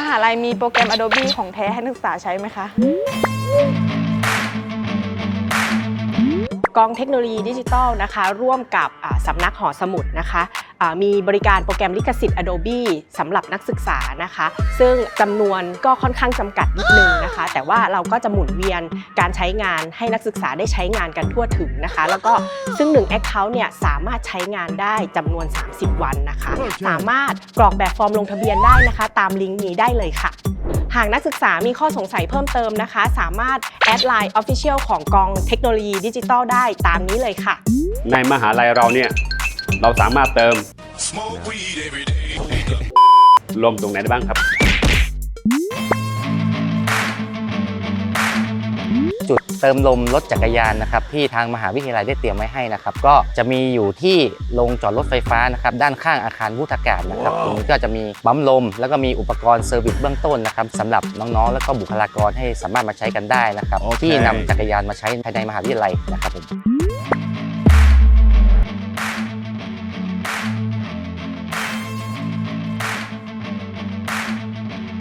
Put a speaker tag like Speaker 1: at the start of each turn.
Speaker 1: มหาลัยมีโปรแกรม Adobe ของแท้ให้นักศึกษาใช้ไหมคะ
Speaker 2: กองเทคโนโลยีดิจิทัลนะคะ ร่วมกับอ่าสำนักหอสมุดนะคะอ่ามีบริการโปรแกรมลิขสิทธิ์ Adobe สำหรับนักศึกษานะคะ ซึ่งจำนวนก็ค่อนข้างจำกัดนิดนึงนะคะ แต่ว่าเราก็จะหมุนเวียนการใช้งานให้นักศึกษาได้ใช้งานกันทั่วถึงนะคะ แล้วก็ซึ่ง1 Account เนี่ยสามารถใช้งานได้จำนวน 30 วันนะคะ สามารถกรอกแบบฟอร์มลงทะเบียนได้นะคะ ตามลิงก์นี้ได้เลยค่ะ หากนักศึกษามีข้อสงสัยเพิ่มเติมนะคะ สามารถแอดไลน์ Official ของกองเทคโนโลยีดิจิทัลได้ตามนี้เลยค่ะ
Speaker 3: ในมหาลัยเราเนี่ย เราสามารถเติม
Speaker 4: Smoke weed every day.
Speaker 3: ลมตรงไหนได้บ้างครับ
Speaker 5: เติมลมรถจักรยานนะครับที่ทางมหาวิทยาลัยได้เตรียมไว้ให้นะครับก็จะมีอยู่ที่โรงจอดรถไฟฟ้านะครับด้านข้างอาคารวุฒากาศนะครับตรงนี้ก็จะมีปั๊มลม แล้วก็มีอุปกรณ์เซอร์วิสเบื้องต้นนะครับสำหรับน้องๆ แล้วก็บุคลากรให้สามารถมาใช้กันได้นะครับที่นำจักรยานมาใช้ภายในมหาวิทยาลัยนะครับผม